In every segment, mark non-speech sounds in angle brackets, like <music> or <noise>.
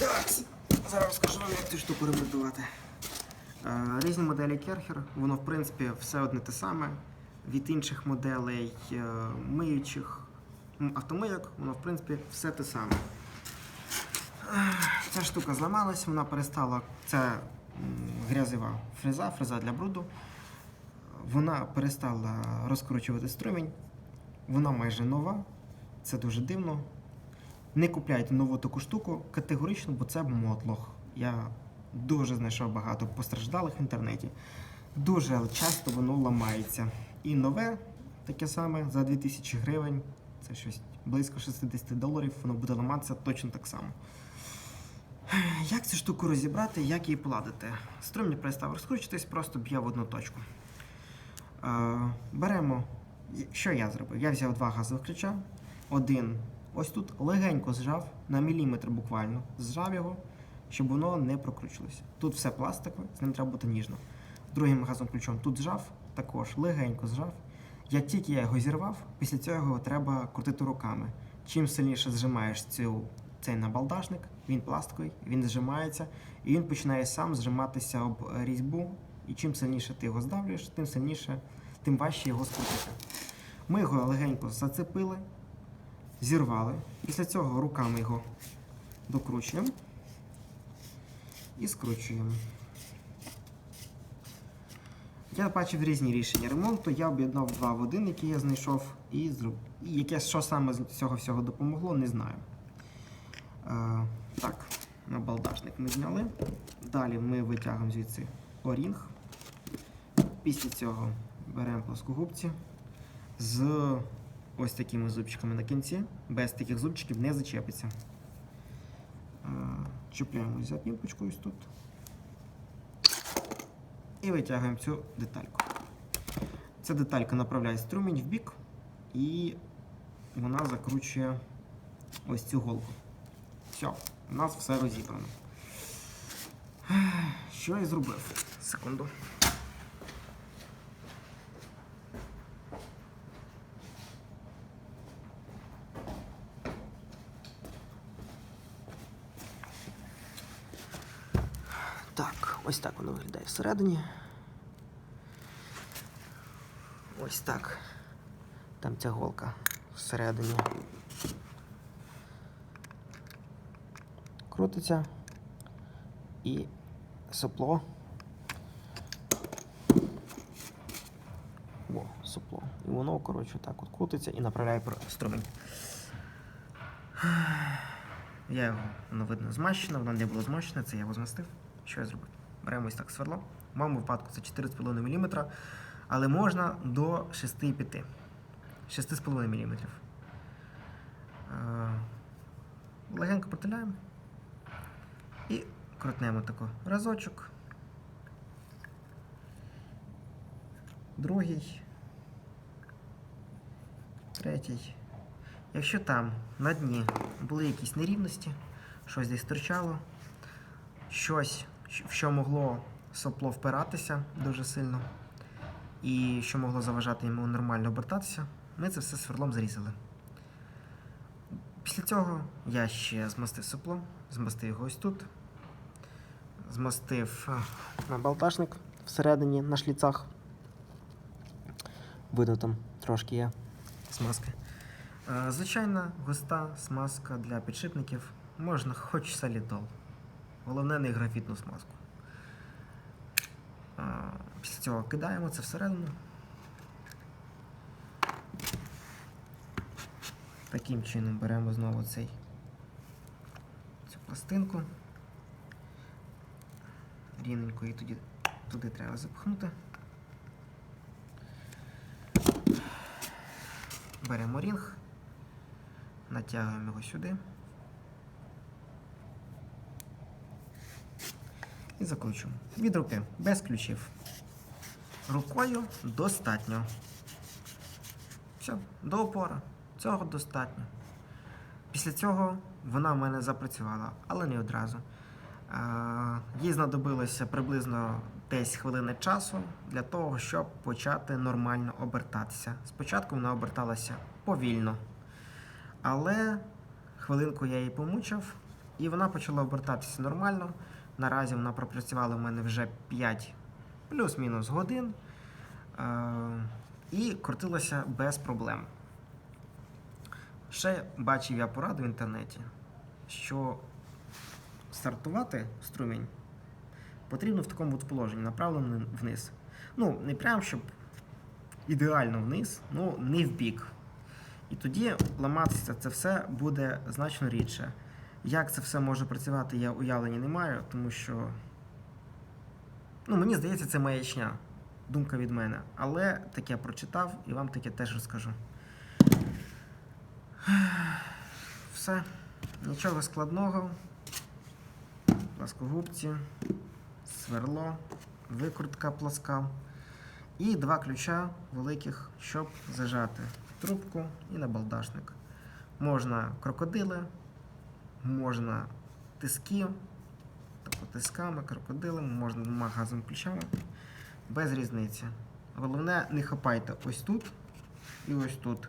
Зараз розкажу вам, як цю штуку ремонтувати. Е, Різні моделі Керхер, воно в принципі все одне те саме. Від інших моделей е, миючих автомийок, воно в принципі все те саме. Е, Ця штука зламалась, вона перестала. Це грязева фреза, фреза для бруду. Вона перестала розкручувати струмінь. Вона майже нова. Це дуже дивно. Не купляйте нову таку штуку категорично, бо це мотлох. Я дуже знайшов багато постраждалих в інтернеті. Дуже часто воно ламається. І нове, таке саме за 2000 гривень, це щось близько 60 доларів, воно буде ламатися точно так само. Як цю штуку розібрати, як її поладити? Струмні перестав розкручуватись, просто б'є в одну точку. Е, беремо, що я зробив? Я взяв два газових ключа, один ось тут легенько зжав, на міліметр буквально, зжав його, щоб воно не прокручувалося. Тут все пластикове, з ним треба бути ніжно. Другим газовим ключом тут зжав, також легенько зжав. Як тільки я його зірвав, після цього його треба крутити руками. Чим сильніше зжимаєш цю, цей набалдашник, він пластиковий, він зжимається, і він починає сам зжиматися об різьбу. І чим сильніше ти його здавлюєш, тим сильніше, тим важче його скрутити. Ми його легенько зацепили, зірвали. Після цього руками його докручуємо і скручуємо. Я бачив різні рішення ремонту. Я об'єднав два в один, які я знайшов, і і яке що саме з цього всього допомогло, не знаю. Е, так, набалдашник ми зняли. Далі ми витягуємо звідси орінг. Після цього беремо плоскогубці з ось такими зубчиками на кінці. Без таких зубчиків не зачепиться. Е, Чіпляємо за пімпочку ось тут. І витягуємо цю детальку. Ця деталька направляє струмінь в бік і вона закручує ось цю голку. Все, у нас все розібрано. Що я зробив? Секунду. Так, ось так воно виглядає всередині. Ось так. Там ця голка всередині. Крутиться і сопло. О, сопло. І воно, коротше, так от крутиться і направляє струмінь. Я його, воно видно, змащено, воно не було змащене, це я його змастив. Що я зробив? Беремо ось так сверло. В моєму випадку це 4,5 мм, але можна до 6,5. 6,5 мм. Легенько протиляємо і крутнемо тако разочок. Другий. Третій. Якщо там на дні були якісь нерівності, щось десь торчало, щось, в що могло сопло впиратися дуже сильно, і що могло заважати йому нормально обертатися, ми це все сверлом зрізали. Після цього я ще змастив сопло, змастив його ось тут, змастив на балташник всередині на шліцах. Видно там трошки є смазки. Е, Звичайна густа смазка для підшипників. Можна хоч солідол. Головне не графітну смазку. Після цього кидаємо це всередину. Таким чином беремо знову цей, цю пластинку. Рівненько її туди, туди треба запхнути. Беремо рінг, натягуємо його сюди і закручуємо. Від руки, без ключів. Рукою достатньо. Все, до опора. Цього достатньо. Після цього вона в мене запрацювала, але не одразу. Е, Їй знадобилося приблизно десь хвилини часу для того, щоб почати нормально обертатися. Спочатку вона оберталася повільно, але хвилинку я її помучив, І вона почала обертатися нормально. Наразі вона пропрацювала в мене вже 5 плюс-мінус годин. Е, і крутилася без проблем. Ще бачив я пораду в інтернеті, що стартувати струмінь потрібно в такому от положенні, направленому вниз. Ну, не прям, щоб ідеально вниз, ну не в бік. І тоді ламатися це все буде значно рідше. Як це все може працювати, я уявлення не маю, тому що ну, мені здається, це маячня. Думка від мене. Але таке прочитав і вам таке теж розкажу. <sighs> Все. Нічого складного. Пласкогубці, сверло, викрутка пласка. І два ключа великих, щоб зажати трубку і набалдашник. Можна крокодили, можна тиски, тобто тисками, крокодилами, можна двома газовими ключами. Без різниці. Головне, не хапайте ось тут і ось тут.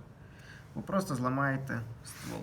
Ви просто зламаєте ствол.